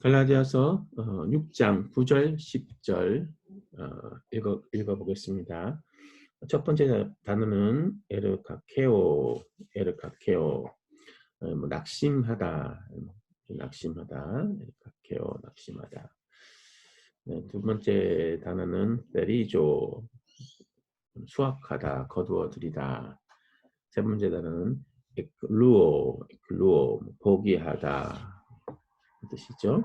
갈라디아서 어, 6장 9절 10절 어, 읽어, 읽어보겠습니다. 첫 번째 단어는 에르카케오, 에르카케오, 어, 뭐 낙심하다, 낙심하다, 에르카케오, 낙심하다. 네, 두 번째 단어는 베리조, 수확하다, 거두어들이다. 세 번째 단어는 에클루오, 에클루오, 포기하다, 뜻이죠.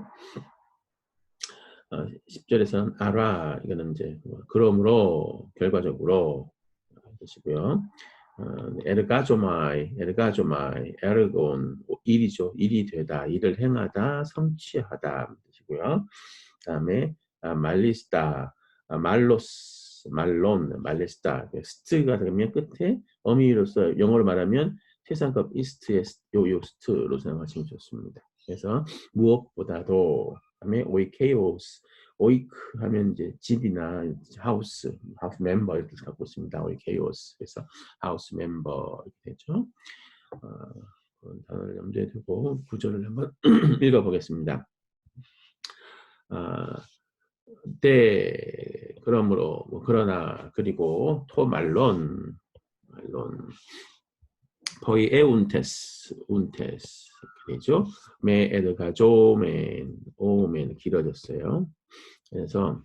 어, 10절에서는 알아 이거는 이제 뭐 그러므로 결과적으로 뜻이고요. 어, 에르가조마이 에르가조마이 에르곤 일이죠. 일이 되다 일을 행하다 성취하다 뜻이고요. 그다음에 아, 말리스타 아, 말로스 말론 말리스타 스트가 되면 끝에 어미로서 영어로 말하면 최상급 이스트의 요 요 스트로 생각하시면 좋습니다. 그래서 무엇보다도 다음에 오이케오스 오이크 하면 이제 집이나 하우스 하우스 멤버 이렇게 갖고 있습니다. 오이케오스 그래서 하우스 멤버 이렇게 되죠. 어, 그런 단어를 염두에 두고 구절을 한번 읽어보겠습니다. 아, 때 그러므로 뭐 그러나 그리고 토 말론 말론 거의 에운테스 운테스 되죠. 메 에드가조멘 오멘 길어졌어요. 그래서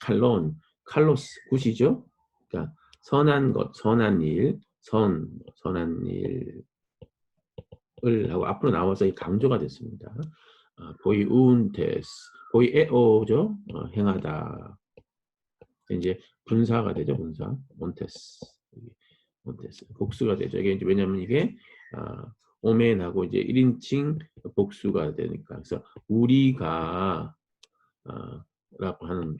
칼론 칼로스 굿이죠. 그러니까 선한 것, 선한 일, 선 선한 일을 하고 앞으로 나와서 강조가 됐습니다. 어, 보이 운테스 보이 에오죠. 어, 행하다. 이제 분사가 되죠. 분사 몬테스 몬테스 복수가 되죠. 이게 이제 왜냐면 이게 아, 오멘하고 이제 1인칭 복수가 되니까 그래서 우리가 어, 라고 하는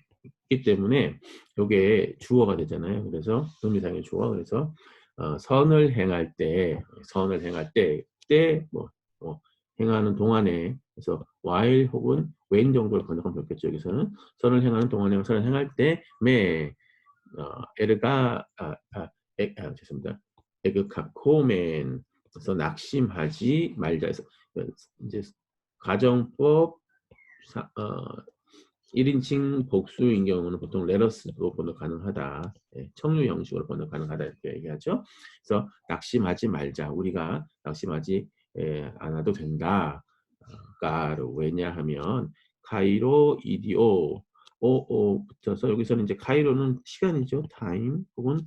기 때문에 이게 주어가 되잖아요. 그래서 의미상의 주어 그래서 어, 선을 행할 때 선을 행할 때때뭐 뭐, 행하는 동안에 그래서 while 혹은 when 정도를 번역하면 좋겠죠. 여기서는 선을 행하는 동안에 선을 행할 때매 어, 에르가 아, 아, 에, 아 죄송합니다. 에그카코멘 그래서 낙심하지 말자 해서 이제 가정법 사, 어, 1인칭 복수인 경우는 보통 레러스로 번역 가능하다. 예, 청유 형식으로 번역 가능하다 이렇게 얘기하죠. 그래서 낙심하지 말자. 우리가 낙심하지 예, 않아도 된다. 까로 왜냐하면 카이로 이디오 오오 붙어서 여기서는 이제 카이로는 시간이죠. 타임 혹은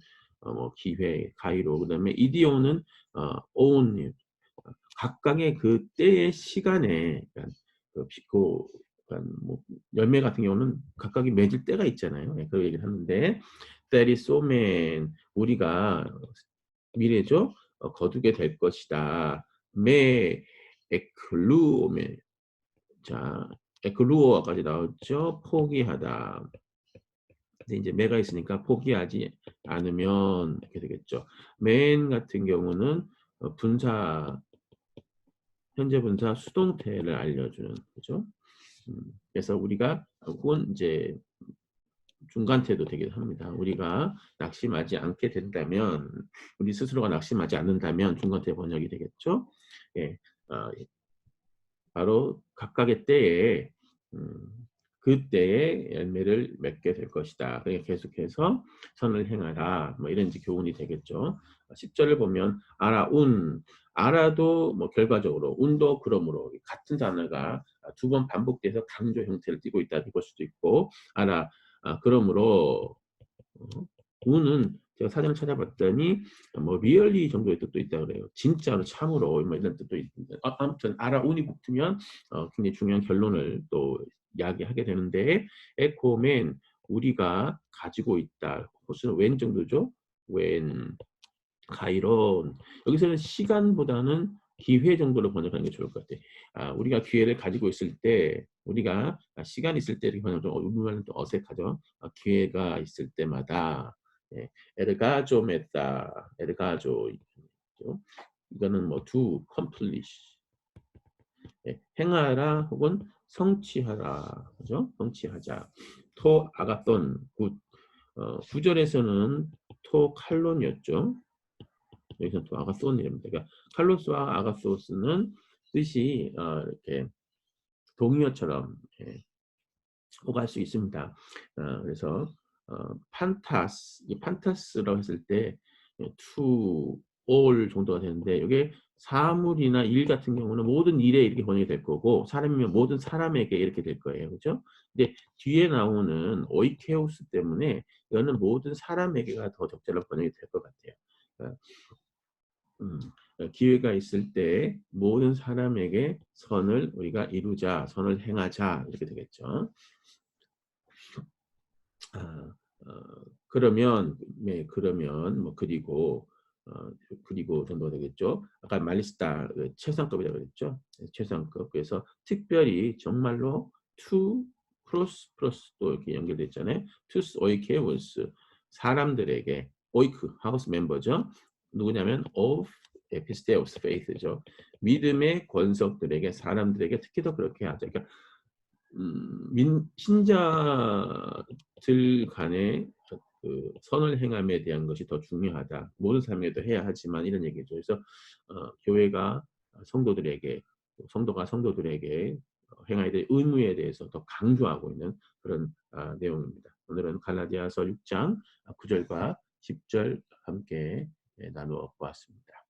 어, 뭐 기회, 가이로, 그 다음에 이디오는 어, 오운 각각의 그 때의 시간에 그, 그 뭐 열매 같은 경우는 각각이 맺을 때가 있잖아요. 네, 그 얘기를 하는데 so man 우리가 미래죠 어, 거두게 될 것이다. 메 에클루오메 자 에클루오까지 나왔죠. 포기하다. 이제 매가 있으니까 포기하지 않으면 이렇게 되겠죠. 맨 같은 경우는 어, 분사 현재 분사 수동태를 알려주는 거죠. 음, 그래서 우리가 혹은 이제 중간태도 되기도 합니다. 우리가 낙심하지 않게 된다면 우리 스스로가 낙심하지 않는다면 중간태 번역이 되겠죠. 예, 어, 바로 각각의 때에 음, 그때의 열매를 맺게 될 것이다. 그러니까 계속해서 선을 행하라. 뭐 이런 지 교훈이 되겠죠. 10절을 보면 알아 운 알아도 뭐 결과적으로 운도 그러므로 같은 단어가 두 번 반복돼서 강조 형태를 띠고 있다 볼 수도 있고 알아 아, 그러므로 어, 운은 제가 사전을 찾아봤더니 뭐 리얼리 정도의 뜻도 있다 그래요. 진짜로 참으로 뭐 이런 뜻도 있는데 아, 아무튼 알아 운이 붙으면 어, 굉장히 중요한 결론을 또 이야기하게 되는데 에코맨 우리가 가지고 있다. 호수는 웬 정도죠? 웬 가이론 여기서는 시간보다는 기회 정도로 번역하는 게 좋을 것 같아. 아, 우리가 기회를 가지고 있을 때, 우리가 시간 있을 때 이렇게 번역 좀 우리말은 또 어색하죠. 아, 기회가 있을 때마다 예, 에르가조 메다, 에르가조 이거는 뭐 to accomplish 예, 행하라 혹은 성취하라. 그죠? 성취하자. 토 아가돈 굿. 어, 구절에서는 토 칼론이었죠. 여기서 또 아가소니랍니다. 그러니까 칼로스와 아가소스는 뜻이 어, 이렇게 동의어처럼 예, 오갈 수 있습니다. 어, 그래서 어, 판타스, 이 판타스라고 했을 때 예, to all 정도가 되는데 이게 사물이나 일 같은 경우는 모든 일에 이렇게 번역이 될 거고 사람이면 모든 사람에게 이렇게 될 거예요. 그죠? 근데 뒤에 나오는 오이케우스 때문에 이거는 모든 사람에게가 더 적절한 번역이 될 것 같아요. 그러니까, 음, 기회가 있을 때 모든 사람에게 선을 우리가 이루자, 선을 행하자 이렇게 되겠죠. 아, 어, 그러면 네, 그러면 뭐 그리고 어, 그리고 정도 되겠죠. 아까 말리스타 그 최상급이라고 그랬죠. 네, 최상급. 그래서 특별히 정말로 to 플러스 플러스 또 이렇게 연결됐잖아요. to oike was 사람들에게 오이크 하우스 멤버죠. 누구냐면 of episteos faith죠. 믿음의 권석들에게 사람들에게 특히 더 그렇게 하죠. 그러니까 음, 민, 신자들 간의 그 선을 행함에 대한 것이 더 중요하다. 모든 사람에게도 해야 하지만 이런 얘기죠. 그래서 어, 교회가 성도들에게 성도가 성도들에게 행해야 될 의무에 대해서 더 강조하고 있는 그런 아, 내용입니다. 오늘은 갈라디아서 6장 9절과 10절 함께 예, 나누어 보았습니다.